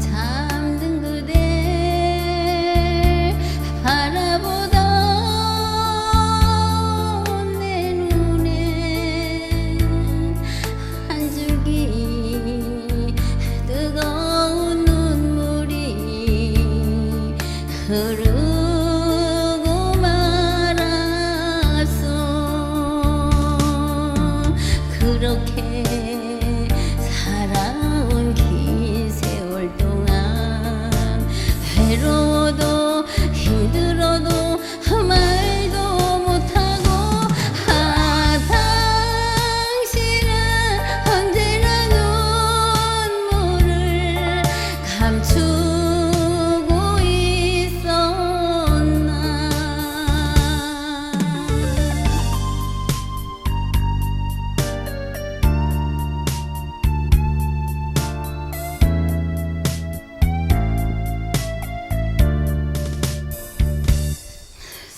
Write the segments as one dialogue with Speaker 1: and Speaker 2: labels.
Speaker 1: 잠든 그대 바라보던 내 눈에 한 줄기 뜨거운 눈물이 흐르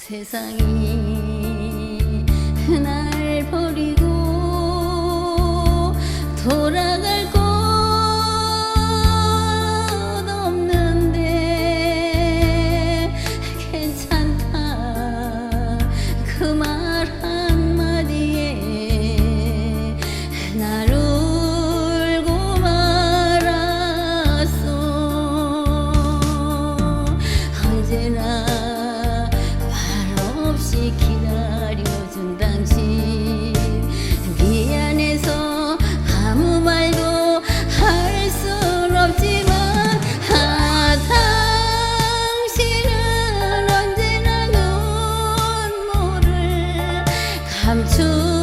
Speaker 1: 세상이 날 버리고 돌아갈 come to